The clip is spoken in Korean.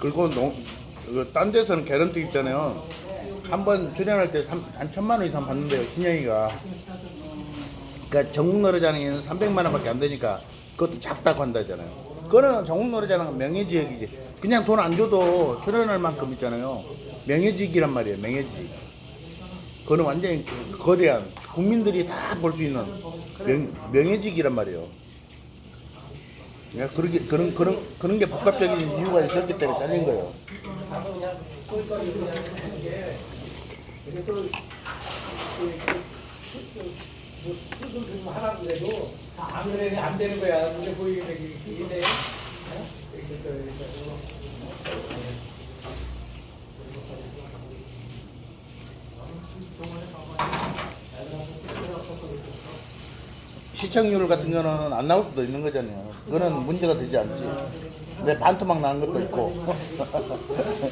그리고 농, 그, 딴 데서는 개런티 있잖아요. 한 번 출연할 때 한 천만 원 이상 받는데요, 신영이가. 그러니까 전국 노래자랑에는 300만 원밖에 안 되니까 그것도 작다고 한다잖아요. 그거는 전국 노래자랑은 명예지역이지. 그냥 돈 안 줘도 출연할 만큼 있잖아요. 명예직이란 말이에요, 명예직. 그거는 완전히 그 거대한 국민들이 다 볼 수 있는 명, 명예직이란 말이에요. 그냥 그러게, 그런, 그런, 그런 게 복합적인 이유가 있었기 때문에 잘린 거예요. 시청률 같은 거는 안 나올 수도 있는 거잖아요. 그거는 문제가 되지 않지. 내 반토막 나는 것도 있고.